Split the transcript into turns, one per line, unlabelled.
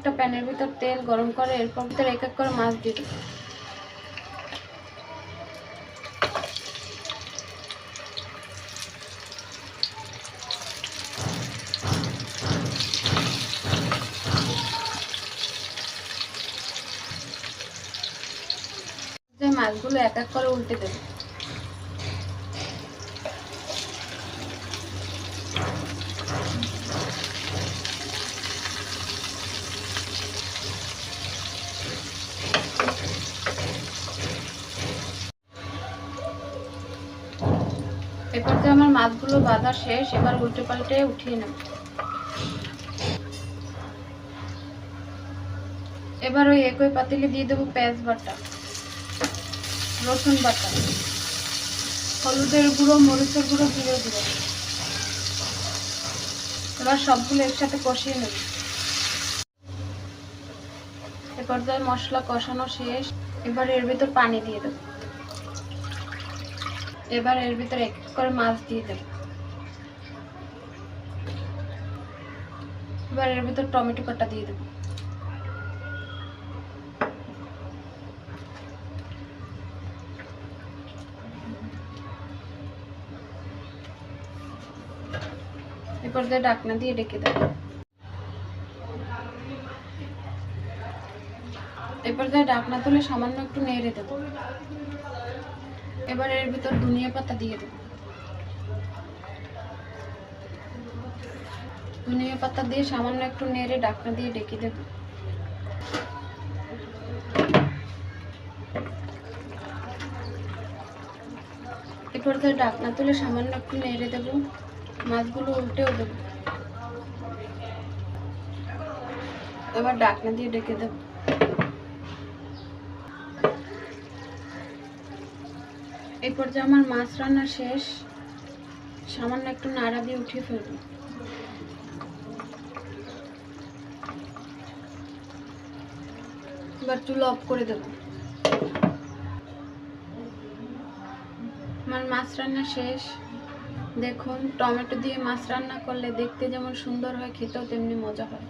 একটা প্যানের ভিতর তেল গরম করে, এরপর ভিতরে এক এক করে মাছ দিয়ে দেবো মাছগুলো এক এক করে উল্টে দেবো। এরপর যে আমার মাছগুলো বাঁধা শেষ, এবার উল্টে পাল্টে উঠিয়ে নেব। এবার ওই একই পাতিলে দিয়ে দেবো পেঁয়াজ বাটা, রসুন বাটা, হলুদের গুঁড়ো, মরিচের গুঁড়ো, জিরে গুঁড়ো। এবার সবগুলো একসাথে কষিয়ে নেব। এ পর্যায়ে মশলা কষানো শেষ, এবার এর ভিতর পানি দিয়ে দেবো। এবার এর ভিতরে এক এক করে মাছ দিয়ে দেবো। এবার এর ভিতর টমেটো কাটা দিয়ে দেবো। এরপর দিয়ে ডাকনা দিয়ে ডেকে দেবো। এরপর দিয়ে ডাকনা তুলে সামান্য একটু নেড়ে দেবো। এবার এর ভিতর ধনিয়া পাতা দিয়ে দেবো। ধনিয়া পাতা দিয়ে সামান্য একটু নেড়ে ডাকনা দিয়ে ডেকে দেবো। এরপর ধরে ডাকনা তুলে সামান্য একটু নেড়ে দেবো। মাছগুলো উল্টেও দেবো। এবার ডাকনা দিয়ে ডেকে দেবো। এই পর্যায়ে আমার মাছ রান্না শেষ, সামান্য একটু নাড়া দিয়ে উঠিয়ে ফেলব। এবার চুলো অফ করে দেবো। আমার মাছ রান্না শেষ। দেখুন, টমেটো দিয়ে মাছ রান্না করলে দেখতে যেমন সুন্দর হয়, খেতেও তেমনি মজা হয়।